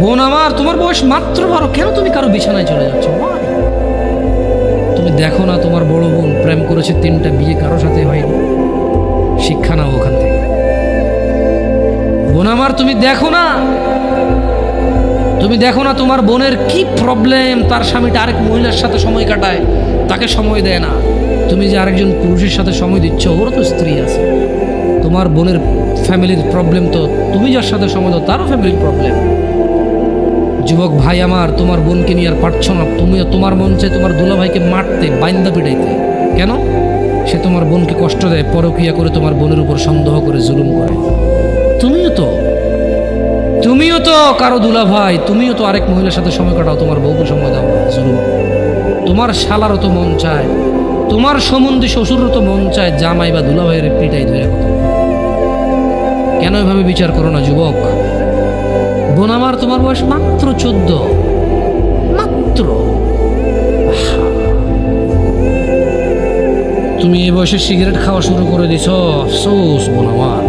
বোন আমার, তোমার বয়স মাত্র বারো। কেন তুমি কারও বিছানায় চলে যাচ্ছ? তুমি দেখো না তোমার বড় বোন প্রেম করেছে তিনটা বিয়ে কারও সাথে হয়নি। শিক্ষা নাও ওখান থেকে। বোন আমার, তুমি দেখো না। তুমি দেখো না তোমার বোনের কি প্রবলেম তার স্বামীটা আরেক মহিলার সাথে সময় কাটায়, তাকে সময় দেয় না। তুমি যে আরেকজন পুরুষের সাথে সময় দিচ্ছ, ওরও তো স্ত্রী আছে। তোমার বোনের ফ্যামিলির প্রবলেম তো, তুমি যার সাথে সময় দাও, তারও ফ্যামিলির প্রবলেম যুবক ভাই আমার, তোমার বোনকে নিয়ে আর পারছ না। তুমিও তোমার মন চাই তোমার দুলাভাইকে মারতে, বাইন্দা পিটাইতে। কেন? সে তোমার বোনকে কষ্ট দেয় পরকিয়া করে তোমার বোনের উপর সন্দেহ করে, জুলুম করে। তুমিও তো তুমিও তো কারও দুলা ভাই তুমিও তো আরেক মহিলার সাথে সময় কাটাও, তোমার বউকে সময় দাও, জুলুম। তোমার শালারও তো মন চায়, তোমার সম্বন্ধে শ্বশুরও তো মন চায়, জামাই বা দুলা ভাইয়ের পিটাই ধরে কেন এভাবে বিচার করো না, যুবক? বোন আমার, তোমার বয়স মাত্র চোদ্দ। মাত্র? তুমি এই বয়সে সিগারেট খাওয়া শুরু করে দিছ। আফসোস, বোন আমার।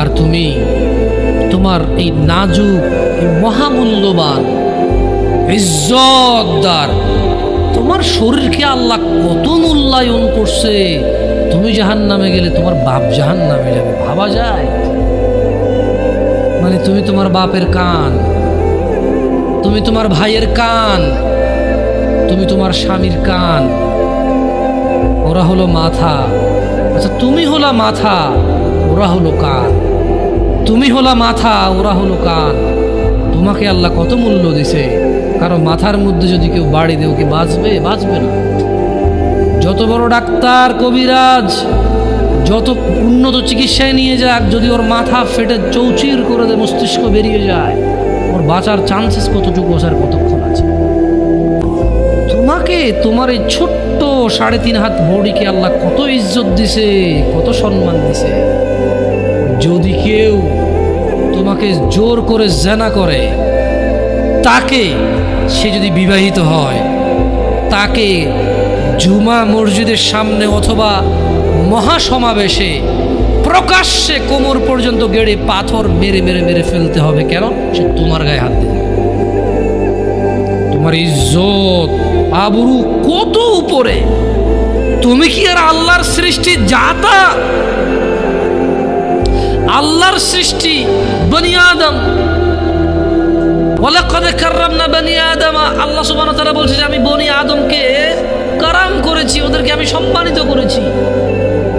আর তুমি, তোমার এই নাজুক মহামূল্যবান, ইজ্জতদার, তোমার শরীরকে আল্লাহ কত মূল্যায়ন করছে। তুমি জাহান নামে গেলে তোমার বাপ জাহান নামে যাবে, ভাবা যায়? মানে তুমি তোমার বাপের কান। তুমি তোমার ভাইয়ের কান। তুমি তোমার স্বামীর কান। ওরা হলো মাথা। আচ্ছা তুমি হলা মাথা, ওরা হলো কান। তুমি হলা মাথা, ওরা হলো কান। তোমাকে আল্লাহ কত মূল্য দিছে। কারণ মাথার মধ্যে যদি কেউ বাড়ি দেও কি বাঁচবে? বাঁচবে না। যত বড় ডাক্তার, কবিরাজ যত উন্নত চিকিৎসায় নিয়ে যাক, যদি ওর মাথা ফেটে চৌচির করে দেয় মস্তিষ্ক বেরিয়ে যায়, ওর বাঁচার চান্সেস কতটুকু আসার কতক্ষণ আছে? তোমাকে, তোমার এই ছোট্ট সাড়ে তিন হাত বডিকে আল্লাহ কত ইজ্জত দিছে, কত সম্মান দিছে। যদি কেউ তোমাকে জোর করে জেনা করে, তাকে সে যদি বিবাহিত হয়, তাকে জুমা মসজিদের সামনে অথবা মহাসমাবেশে প্রকাশ্যে কোমর পর্যন্ত গেড়ে পাথর মেরে মেরে মেরে ফেলতে হবে কেন? সে তোমার গায়ে হাত দেবে। তোমার ইজ্জত। আবরু কত উপরে? তুমি কি আর আল্লাহর সৃষ্টি জাতা? আল্লাহর সৃষ্টি বনি আদম। ওয়ালাকাদ কাররামনা বনি আদম। আল্লাহ সুবহানাহু বলছে যে, আমি বনি আদমকে কারাম করেছি, ওদেরকে আমি সম্মানিত করেছি।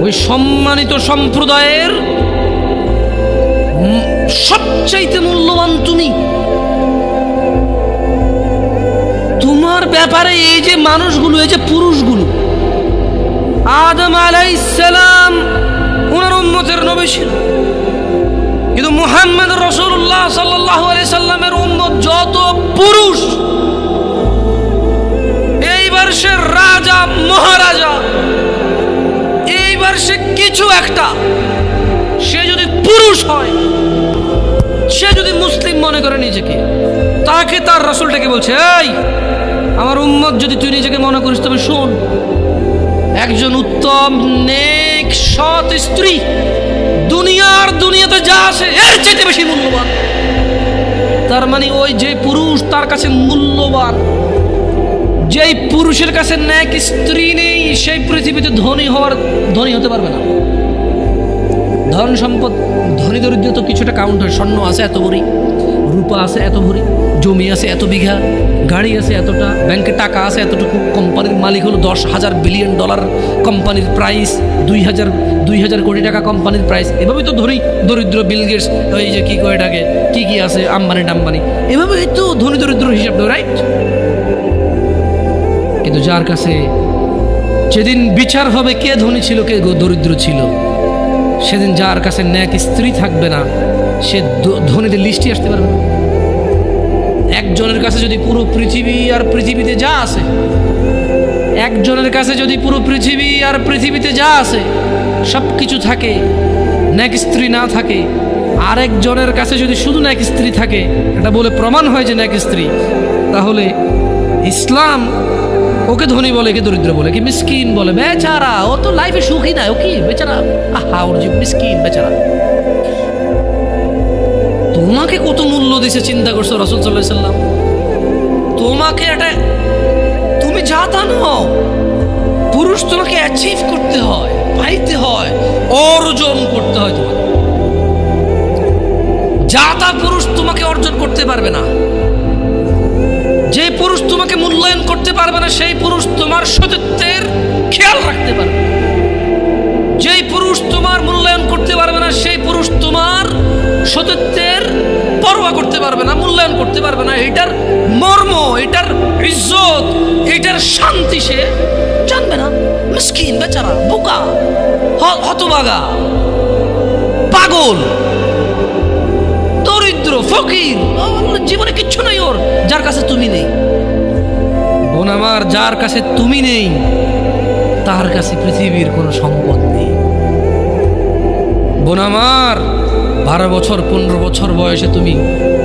ওই সম্মানিত সম্প্রদায়ের সবচাইতে মূল্যবান তুমি। তোমার ব্যাপারে এই যে মানুষগুলো, এই যে পুরুষগুলো, আদম আলাইসালাম ওনার উম্মতের নবী ছিল। কিন্তু মুহাম্মদ রসুল্লাহ সাল্লাহ সাল্লামের উম্মত যত পুরুষ এইবার সে রাজা করে নিজেকে। তাকে তার রসুলটাকে বলছে, এই, আমার উম্মত যদি তুই নিজেকে মনে করিস, তবে শোন, একজন উত্তম, নেক, সৎ স্ত্রী দুনিয়ার দুনিয়াতে যা আছে, এর চাইতে বেশি মূল্যবান। তার মানে ওই যে পুরুষ, তার কাছে মূল্যবান। যেই পুরুষের কাছে ন্যাক স্ত্রী নেই, সেই পৃথিবীতে ধনী হওয়ার, ধনী হতে পারবে না। ধন সম্পদ, ধনী দরিদ্র তো কিছুটা কাউন্ট হয়, স্বর্ণ আছে এত ভরি রূপা আছে এত ভরি জমি আছে এত বিঘা, গাড়ি আছে এতটা, ব্যাংকে টাকা আছে এতটুকু, কোম্পানির মালিক হলো দশ হাজার বিলিয়ন ডলার কোম্পানির প্রাইস দুই হাজার দুই হাজার কোটি টাকা কোম্পানির প্রাইস এভাবেই তো ধনী দরিদ্র বিল গেটস ওই যে কী করে থাকে কী কী আছে, আম্বানি টাম্বানি। এভাবেই তো ধনী দরিদ্র হিসাব রাইট কিন্তু যার কাছে যেদিন বিচার হবে কে ধনী ছিল, কে দরিদ্র ছিল, সেদিন যার কাছে ন্যাক স্ত্রী থাকবে না সে ধনীদের লিস্টে আসতে পারবে একজনের কাছে যদি পুরো পৃথিবী আর পৃথিবীতে যা আছে, একজনের কাছে যদি পুরো পৃথিবী আর পৃথিবীতে যা আছে সব কিছু থাকে ন্যাক স্ত্রী না থাকে, আরেকজনের কাছে যদি শুধু ন্যাক স্ত্রী থাকে, এটা বলে প্রমাণ হয় যে ন্যাক স্ত্রী, তাহলে ইসলাম ওকে ধনী বলে কে দরিদ্র বলে কি মিসকিন বলে। বেচারা, ও তো লাইফে সুখী না ও কি? বেচারা, আহা, ওর যে মিসকিন বেচারা। দিছে চিন্তা করছ রসুল সাল্লাহ সাল্লাম? তোমাকে এটা তুমি যা তা পুরুষ তোমাকে অ্যাচিভ করতে হয়, পাইতে হয়, অর্জন করতে হয় তোমাকে। যা তা পুরুষ তোমাকে অর্জন করতে পারবে না। যে পুরুষ তোমাকে মূল্যায়ন করতে পারবে না, সেই পুরুষ তোমার সতীত্বের খেয়াল রাখতে পারবে না। পারবে না, এটার মর্ম, এটার ইজ্জত, এটার শান্তি সে জানবে না। মিসকিন বেচারা, বোকা হতবাগা, পাগল, দরিদ্র, ফকির জীবনে কিচ্ছু নাই ওর, যার কাছে তুমি নেই। বোন আমার, যার কাছে তুমি নেই, তার কাছে পৃথিবীর কোনো সম্পদ নেই। বোন আমার, বারো বছর, পনেরো বছর বয়সে তুমি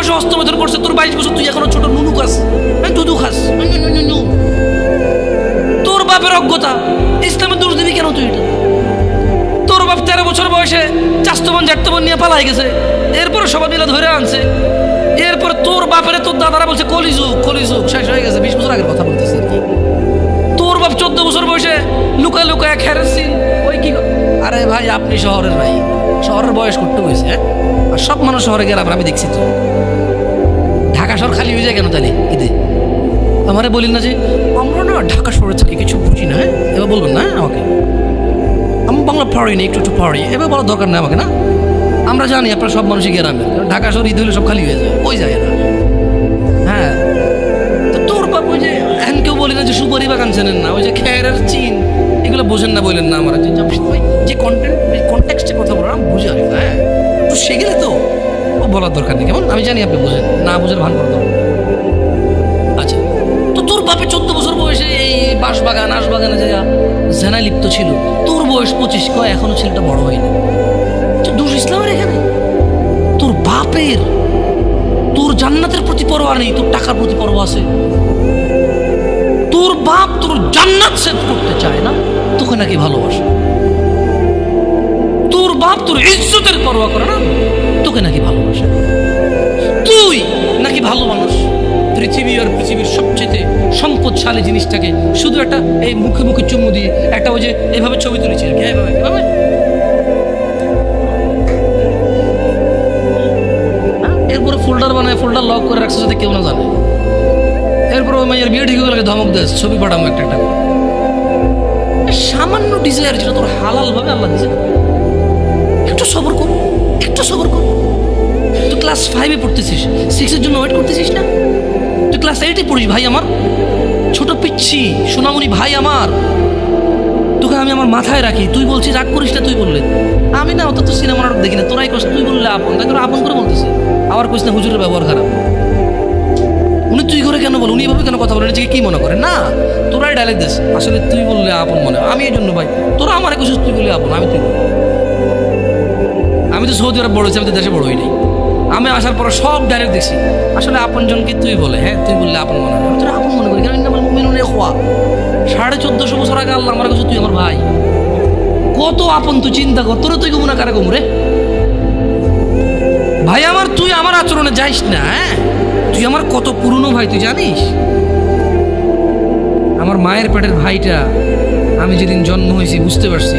বয়সে হস্তমোচন করছে তোর বাইশ বছর তুই এখনও ছোট নুনু খাস। এই দুধু খাস। তোর বাপের অজ্ঞতা ইসলামের দোষ দিবি কেন তুই এটা? তোর বাপ তেরো বছর বয়সে চাস্তবন জাটতবন নিয়ে পালাই গেছে। এরপরে সবাই মিলে ধরে আনছে। এরপর তোর বাপের তোর দাদারা বলছে কলিযুগ কলিযুগ শেষ হয়ে গেছে। বিশ বছর আগের কথা বলতেছে তোর বাপ চোদ্দ বছর বয়সে লুকায় লুকায় খেরের ওই কি আরে ভাই আপনি শহরের ভাই। শহরের বয়স করতে হয়েছে হ্যাঁ? আর সব মানুষ শহরে গেলাম আমি দেখছি তো। শহর খালি হয়ে যায় কেন তাহলে? ঈদে। আমারে বলিন না যে আমরা না ঢাকা শহরে থাকি কিছু বুঝি না হ্যাঁ? এবার বলবেন না হ্যাঁ, আমাকে। আমি বাংলা পারি না একটু একটু পারি এবার বলার দরকার নেই আমাকে না? আমরা জানি আপনারা সব মানুষই গ্রামের ঢাকা শহর ঈদ হলে সব খালি হয়ে যায় ওই যায় না হ্যাঁ। তো তোর বাপ ওই যে এখন কেউ বলি না যে সুপারি বাগান চেনেন না ওই যে খেয়ারের চিন এগুলো বোঝেন না বললেন না আমার যে কন্টেন্ট কন্টেক্সটে কথা বলার আমি বুঝে আনি হ্যাঁ? তো সেগুলো তো বলার দরকার নেই। কেমন? আমি জানি আপনি বোঝেন। না বুঝের ভান নেই। আচ্ছা। তো তোর বাপে চোদ্দ বছর বয়সে এই বাঁশ বাগান আশ বাগানে যে জেনায় লিপ্ত ছিল, তোর বয়স পঁচিশ, কয়? এখনও ছেলেটা বড় হয়নি। তো দোষ ইসলামের এখানে? তোর বাপের, তোর জান্নাতের প্রতি পরোয়া নেই, তোর টাকার প্রতি পরোয়া আছে। তোর বাপ তোর জান্নাত সেভ করতে চায় না, তোকে নাকি ভালোবাসে। তোর বাপ তোর ইজ্জতের পরোয়া করে না? তোকে নাকি ভালোবাসে? তুই নাকি ভালো মানুষ? পৃথিবী আর পৃথিবীর সবচেয়ে সম্পদশালী জিনিসটাকে শুধু একটা এই মুখে মুখে চুমু দিয়ে একটা ওই যে এভাবে ছবি তুলেছি আর কি, হ্যাঁ, এরপরে ফোল্ডার বানায় ফোল্ডার লক করে রাখছে যাতে কেউ না জানে। এরপর ওই মাইয়ের বিয়ে ঠিক হয়ে গেলে ধমক দেয় ছবি পাঠাবো একটা একটা। সামান্য ডিজায়ার যেটা তোর হালাল ভাবে আল্লাহ দিয়েছে। একটু সবর কর। একটু সবর কর। তুই ক্লাস ফাইভে পড়তেছিস সিক্সের জন্য ওয়েট করতেছিস না? তুই ক্লাস এইটে পড়িস ভাই আমার। ছোট পিচ্ছি, সোনামণি ভাই আমার। তোকে আমি আমার মাথায় রাখি, তুই বলছিস রাগ করিস না তুই বললে। আমি না অত তো সিনেমা নাটক দেখি না, তোরাই কষ্ট তুই বললে আপন। তাই আপন করে বলতেছে। আবার কইস না হুজুরের ব্যবহার খারাপ। উনি তুই করে কেন বল? উনি এভাবে কেন কথা বলে? নিজেকে কি মনে করে? না, তোরাই ডায়লগ দিস। আসলে তুই বললে আপন মনে আমি এই জন্য ভাই, তোরা আমার কইছিস তুই বললে আপন, আমি তুই। আমি তো সৌদি আরব বড় হয়েছি, আমি তো দেশে বড় হই নাই। আমি আসার পরে সব ডাইরেক্ট দেখছি। আসলে আপনজনকে তুই বলে হ্যাঁ তুই বললে আপন মনে হয়। তোর আপন মনে করি কারণ আমার মিনুনে খোয়া সাড়ে চোদ্দশো বছর আগে আল্লাহ আমার কাছে, তুই আমার ভাই। কত আপন তুই চিন্তা কর, তোর তুই গুমনা কারে গুমরে ভাই আমার, তুই আমার আচরণে যাইস না হ্যাঁ? তুই আমার কত পুরনো ভাই, তুই জানিস? আমার মায়ের পেটের ভাইটা আমি যেদিন জন্ম হয়েছি, বুঝতে পারছি।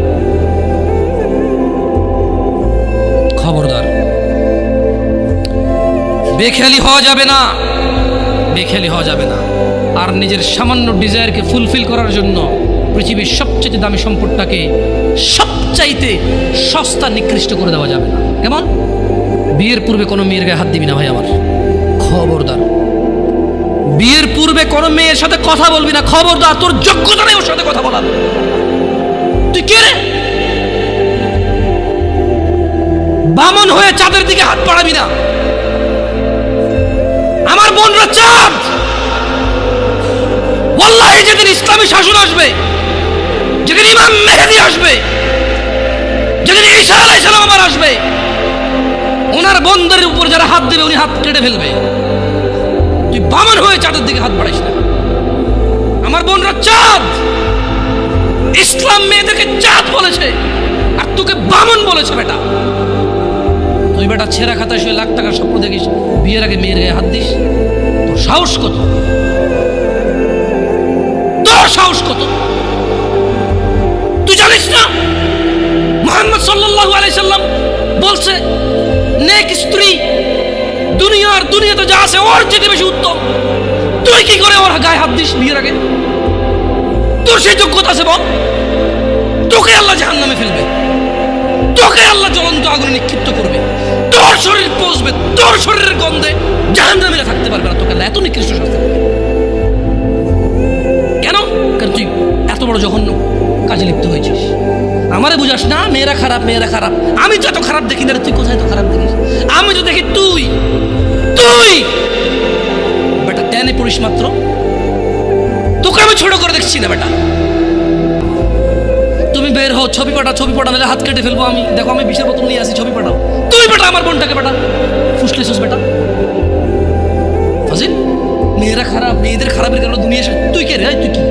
বেখেয়ালি হওয়া যাবে না। বেখেয়ালি হওয়া যাবে না। আর নিজের সামান্য ডিজায়ারকে ফুলফিল করার জন্য পৃথিবীর সবচেয়ে দামি সম্পদটাকে সবচাইতে সস্তা, নিকৃষ্ট করে দেওয়া যাবে না। কেমন? বিয়ের পূর্বে কোনো মেয়ের গায়ে হাত দিবি না ভাই আমার। খবরদার। বিয়ের পূর্বে কোনো মেয়ের সাথে কথা বলবি না। খবরদার, তোর যোগ্যতা নেই ওর সাথে কথা বলার। তুই কে রে? বামন হয়ে চাঁদের দিকে হাত বাড়াবি না। আমার বোনরা চাঁদ ওয়াল্লাহি যেদিন ইসলামী শাসন আসবে, যেদিন ইমাম মেহেদি আসবে, যেদিন ঈসা আলাইহিস সালাম আসবে, ওনার বন্ধের উপর যারা হাত দেবে, উনি হাত কেটে ফেলবে। তুই বামন হয়ে চাঁদের দিকে হাত বাড়াইস না। আমার বোনরা চাঁদ ইসলাম মেয়েদেরকে চাঁদ বলেছে, আর তোকে বামন বলেছে বেটা। তুই বেটা ছেঁড়া খাতায় শুয়ে লাখ টাকার স্বপ্ন দেখিস, বিয়ের আগে মেয়ের গায়ে হাত দিস। তোর সাহস কত? তোর সাহস কত? তুই জানিস না? মোহাম্মদ বলছে, নেক স্ত্রী দুনিয়ার দুনিয়াতে যা আছে ওর যেতে বেশি উত্তম। তুই কি করে ওর গায়ে হাত দিস বিয়ের আগে? তোর সেই যোগ্যতা আছে বল। তোকে আল্লাহ জাহান নামে ফেলবে। তোকে আল্লাহ তোর শরীরের গন্ধে জাহান নামে থাকতে পারবে না তোকে এত নিকৃষ্ট শাস্তি কেন? কারণ তুই এত বড় জঘন্য, কাজে লিপ্ত হয়েছিস। আমারে বুঝাস না, মেয়েরা খারাপ মেয়েরা খারাপ। আমি তো এত খারাপ দেখি না তুই কোথায় তো খারাপ দেখিস? আমি তো দেখি তুই তুই! বেটা, টেনে পড়িস মাত্র। তোকে আমি ছোট করে দেখছি না, বেটা। তুমি বের হও, ছবি পাঠাও ছবি পাঠাও, নাহলে হাত কেটে ফেলব আমি। দেখো, আমি বিশের বোতল নিয়ে আসি, ছবি পাঠাও। তুই বেটা, আমার বোনটাকে বেটা। ফুসলেছিস বেটা। ফাজিল, মেয়েরা খারাপ, মেয়েদের খারাপের কারণে দুনিয়া তুই কে রে? তুই কি?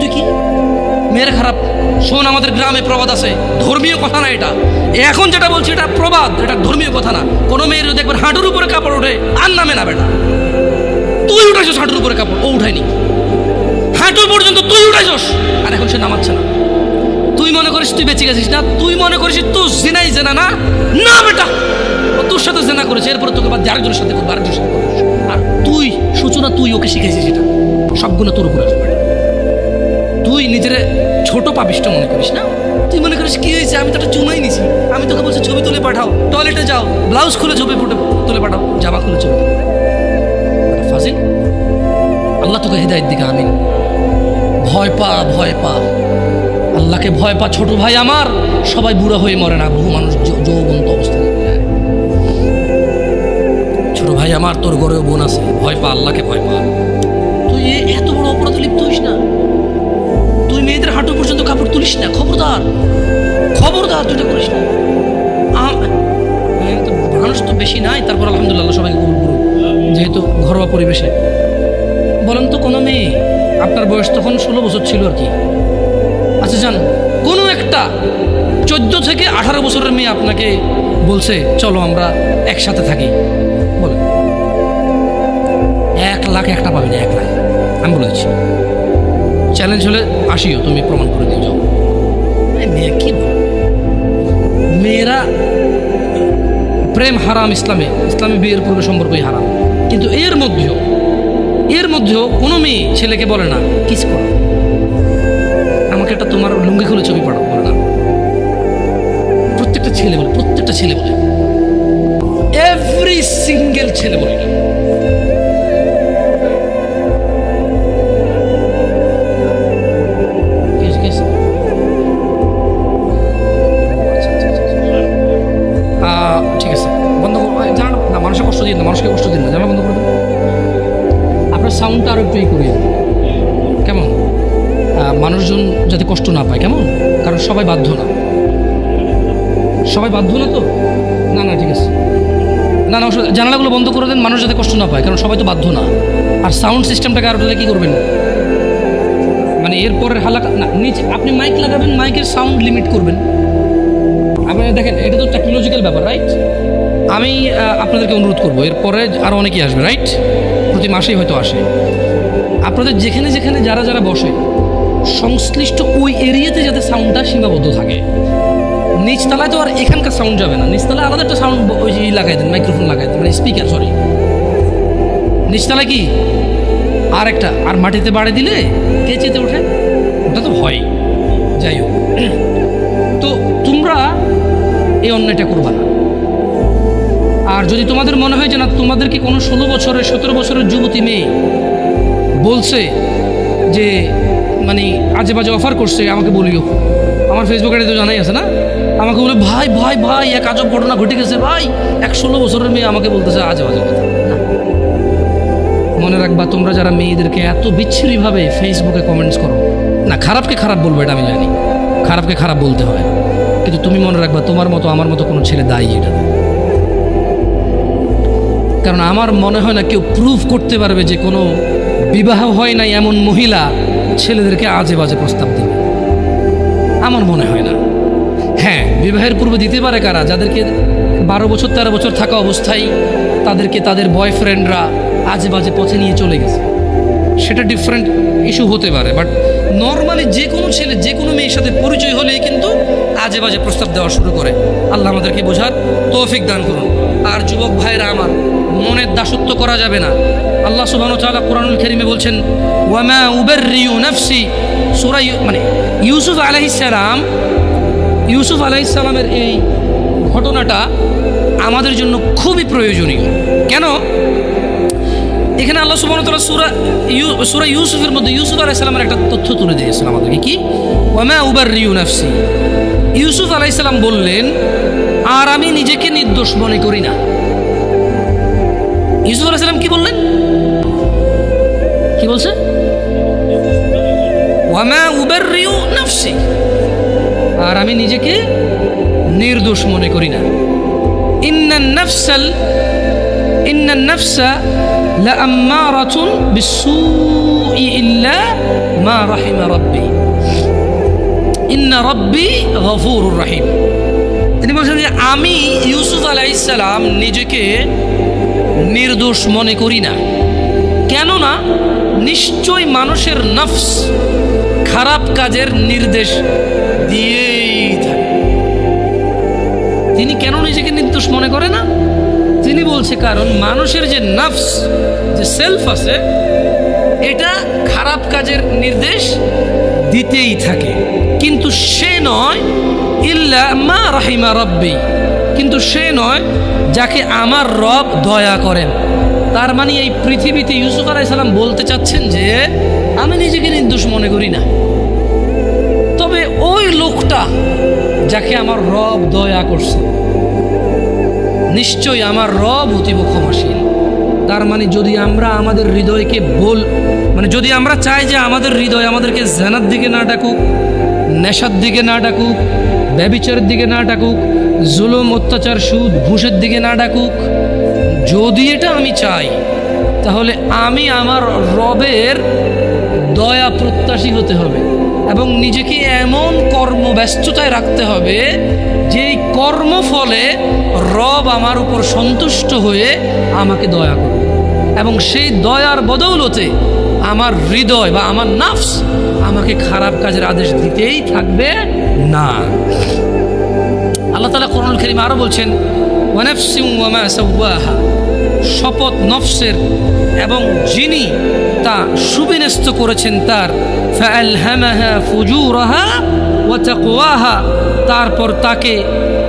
তুই কি? মেয়েরা খারাপ। শোন, আমাদের গ্রামে প্রবাদ আছে। ধর্মীয় কথা না এটা। এখন যেটা বলছি, এটা প্রবাদ। এটা ধর্মীয় কথা না। কোনো মেয়ের যদি একবার হাঁটুর উপরে কাপড় ওঠে, আর নামে না বেটা। তুই উঠাইছিস হাঁটুর উপরে কাপড়, ও উঠায়নি। হাঁটু পর্যন্ত তুই উঠাইছস। আর এখন সে নামাচ্ছে না। তুই মনে করিস তুই বেঁচে গেছিস না? তুই মনে করিস তুই জেনাই জেনা না? না, বেটা! তোর সাথে জেনা করেছে, এরপরে তোকে বাদ আরেকজনের সাথে করব, আরেকজনের সাথে আর তুই, সূচনা, তুই ওকে শিখেছিস এটা সবগুলো তোর উপরে আসবে। তুই নিজের ছোট পাপিষ্ট মনে করিস না? তুই মনে করিস, কি হয়েছে? আমি তো একটা চুমাই নিছি। আমি তোকে বলছি, ছবি তুলে পাঠাও। টয়লেটে যাও। ব্লাউজ খুলে ছবি ফুটে, তুলে পাঠাও। জামা খুলে ছবি ফাজিল, আল্লাহ তোকে হৃদায়ত দিকে আমিন ভয় পা ভয় পা। আল্লাহকে ভয় পা ছোট ভাই আমার। সবাই বুড়ো হয়ে মরে না, বহু মানুষ যৌবন্ত অবস্থায় ছোট ভাই আমার, তোর ঘরেও বোন আছে, ভয় পা, আল্লাহকে ভয় পা। তুই এত বড় অপরাধে লিপ্ত হইস না। তুই মেয়েদের হাঁটু পর্যন্ত কাপড় তুলিস না, খবরদার। খবরদার তুই করিস না। মানুষ তো বেশি নাই, তারপর আলহামদুলিল্লাহ সবাইকে কবুল করুন যেহেতু ঘরোয়া পরিবেশে। বলেন তো কোনো মেয়ে, আপনার বয়স তখন ষোলো বছর ছিল আর কি। আচ্ছা যান কোনো একটা চোদ্দ থেকে আঠারো বছরের মেয়ে আপনাকে বলছে, চলো আমরা একসাথে থাকি। বলে। এক লাখ একটা পাবে না, এক লাখ। আমি বলেছি চ্যালেঞ্জ হলে আসিও, তুমি প্রমাণ করে দিয়ে যাও। মেয়ে কি? মেয়েরা প্রেম হারাম ইসলামে, ইসলামী বিয়ের পূর্বে সম্পর্কই হারাম। কিন্তু এর মধ্যেও এর মধ্যেও কোনো মেয়ে ছেলেকে বলে না, কিস করো। আমাকে একটা তোমার লুঙ্গি খুলে ছবি পাঠাও বলে না প্রত্যেকটা ছেলে বলে, প্রত্যেকটা ছেলে বলে এভরি সিঙ্গেল ছেলে বলে এটা। কষ্ট না পায়, কেমন? কারণ সবাই বাধ্য না। সবাই বাধ্য না তো? না না, ঠিক আছে। না না জানালাগুলো বন্ধ করে দেন, মানুষ যাতে কষ্ট না পায়, কারণ সবাই তো বাধ্য না। আর সাউন্ড সিস্টেমটাকে আরও কী করবেন? মানে এরপরের হালাকা না, নিচে আপনি মাইক লাগাবেন মাইকের সাউন্ড লিমিট করবেন। আপনি দেখেন, এটা তো টেকনোলজিক্যাল ব্যাপার রাইট আমি আপনাদেরকে অনুরোধ করব এরপরে আরও অনেকেই আসবে রাইট প্রতি মাসেই হয়তো আসে। আপনাদের যেখানে যেখানে যারা যারা বসে সংশ্লিষ্ট ওই এরিয়াতে যাতে সাউন্ডটা সীমাবদ্ধ থাকে। নিচতলায় তো আর এখানকার সাউন্ড যাবে না। নিচতলায় আলাদা একটা সাউন্ড ওই লাগাই দেন মাইক্রোফোন লাগাই দেন মানে স্পিকার সরি নিচতলায় কি? আর একটা আর মাটিতে বাড়ি দিলে কে চেতে ওঠে? ওটা তো হয় যাই হোক। তো তোমরা এই অন্যায়টা করবা না। আর যদি তোমাদের মনে হয় যে না তোমাদেরকে কোনো ষোলো বছরের, সতেরো বছরের যুবতী মেয়ে বলছে যে মানে আজে বাজে অফার করছে, আমাকে বলিও। আমার ফেসবুকে তো জানাই আছে না? আমাকে বলে, ভাই ভাই ভাই, এক আজব ঘটনা ঘটে গেছে, ভাই এক ষোলো বছরের মেয়ে আমাকে বলতেছে আজে বাজে কথা। মনে রাখবা, তোমরা যারা মেয়েদেরকে এত বিচ্ছিরিভাবে ফেসবুকে কমেন্টস করো, না, খারাপকে খারাপ বলব, এটা আমি জানি। খারাপকে খারাপ বলতে হয়। কিন্তু তুমি মনে রাখবা, তোমার মতো, আমার মতো কোনো ছেলে দায়ী এটা কারণ আমার মনে হয় না কেউ প্রুফ করতে পারবে যে কোনো বিবাহ হয় নাই এমন মহিলা ছেলেদেরকে আজে বাজে প্রস্তাব দেবে। আমার মনে হয় না। হ্যাঁ বিবাহের পূর্বে দিতে পারে কারা? যাদেরকে বারো বছর, তেরো বছর থাকা অবস্থায় তাদেরকে তাদের বয়ফ্রেন্ডরা আজে বাজে পথে নিয়ে চলে গেছে। সেটা ডিফারেন্ট ইস্যু হতে পারে বাট নর্মালি যে কোনো ছেলে, যে কোনো মেয়ের সাথে পরিচয় হলেই কিন্তু আজে বাজে প্রস্তাব দেওয়া শুরু করে। আল্লাহ আমাদেরকে বোঝার তৌফিক দান করুন। আর যুবক ভাইরা আমার মনের দাসত্ব করা যাবে না। আল্লাহ সুবাহ তাআলা কোরআনুল কারীমে বলছেন, ওয়ামা উবাররিউ নাফসি। সূরা ইউ- মানে ইউসুফ আলাইহিস সালাম, ইউসুফ আলাইসালামের এই ঘটনাটা আমাদের জন্য খুবই প্রয়োজনীয়। কেন? এখানে আল্লাহ সুবাহতলা সুরা ইউ, সুরা ইউসুফের মধ্যে ইউসুফ আলাইসালামের একটা তথ্য তুলে দিয়েছেন আমাদেরকে। কি? ওয়ামা উবার রিউ নাফসি। ইউসুফ আলাইসালাম বললেন, আর আমি নিজেকে নির্দোষ মনে করি না। ইউসুফ আলাইসালাম কি বললেন কি বলছে ওয়ামা উবার রিউ নাফসি আর আমি নিজেকে নির্দোষ মনে করি না ইন্নান নাফসাল ইন্নান নাফসা লাআম্মারাতুন বিসসুই ইল্লা মা রাহিমা রাব্বি ইন্না রাব্বি গফুরুর রহিম তিনি বলছেন যে আমি ইউসুফ আলাইসালাম নিজেকে নির্দোষ মনে করি না। কেননা নিশ্চয় মানুষের নফস খারাপ কাজের নির্দেশ দিয়েই থাকে। তিনি কেন নিজেকে নির্দোষ মনে করে না? তিনি বলছে, কারণ মানুষের যে নফস, যে সেলফ আছে, এটা খারাপ কাজের নির্দেশ দিতেই থাকে। কিন্তু সে নয়, ইল্লা মা রাহিমা রব্বি। কিন্তু সে নয় যাকে আমার রব দয়া করেন। তার মানে এই পৃথিবীতে ইউসুফ আলাইসাল্লাম বলতে চাচ্ছেন যে, আমি নিজেকে নির্দোষ মনে করি না। তবে ওই লোকটা যাকে আমার রব দয়া করছে, নিশ্চয়ই আমার রব অতীব ক্ষমাশীল। তার মানে যদি আমরা আমাদের হৃদয়কে বল মানে যদি আমরা চাই যে আমাদের হৃদয় আমাদেরকে জেনার দিকে না ডাকুক, নেশার দিকে না ডাকুক, ব্যবিচারের দিকে না ডাকুক জুলুম, অত্যাচার, সুদ, ঘুষের দিকে না ডাকুক। যদি এটা আমি চাই, তাহলে আমি আমার রবের দয়া প্রত্যাশী হতে হবে এবং নিজেকে এমন কর্মব্যস্ততায় রাখতে হবে, যেই কর্মফলে রব আমার উপর সন্তুষ্ট হয়ে আমাকে দয়া করবে। এবং সেই দয়ার বদৌলতে আমার হৃদয় বা আমার নাফস আমাকে খারাপ কাজের আদেশ দিতেই থাকবে না। আল্লাহ তালা কোরআন করিম আরও বলছেন শপথ নফসের এবং যিনি তা সুবিন্যস্ত করেছেন তার তারপর তাকে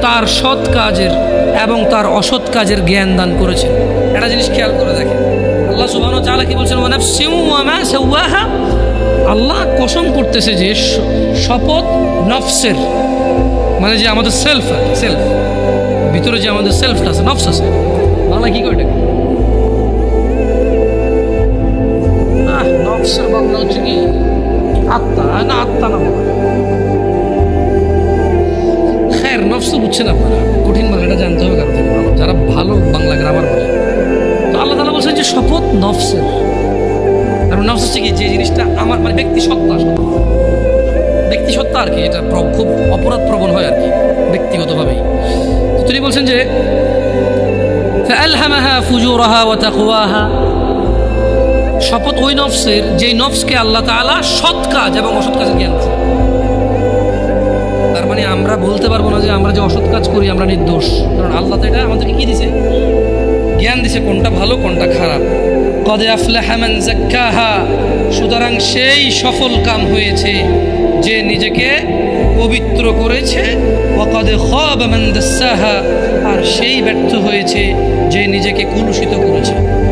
তার সৎ কাজের এবং তার অসৎ কাজের জ্ঞান দান করেছেন। একটা জিনিস খেয়াল করে দেখেন, আল্লাহ সুবহানাহু চালা কি বলছেন আল্লাহ কসম করতেছে যে শপথ নফসের মানে যে আমাদের সেলফ সেলফ ভিতরে যে আমাদের সেলফটা আছে, নফস আছে। বাংলা কি করে বাংলা হচ্ছে কি? আত্মা। না আত্মা না জানতে হবে কারও থেকে ভালো। যারা ভালো বাংলা বলছেন যে শপথ নফসের। আর নফস হচ্ছে কি? যে জিনিসটা আমার মানে ব্যক্তি সত্তা। অবস্থা আর কি, এটা খুব অপরাধ প্রবণ হয় আর কি ব্যক্তিগতভাবেই তিনি বলছেন যে শপথ ওই নফসের, যেই নফসকে আল্লাহ তালা সৎ কাজ এবং অসৎ কাজের জ্ঞান তার মানে আমরা বলতে পারব না যে আমরা যে অসৎ কাজ করি, আমরা নির্দোষ। কারণ আল্লাহ তো এটা আমাদেরকে কি দিছে? জ্ঞান দিছে কোনটা ভালো, কোনটা খারাপ। কদে আফলাহা সুতরাং সেই সফল কাম হয়েছে যে নিজেকে পবিত্র করেছে। মান দাস্সাহা আর সেই ব্যর্থ হয়েছে যে নিজেকে কুলুষিত করেছে।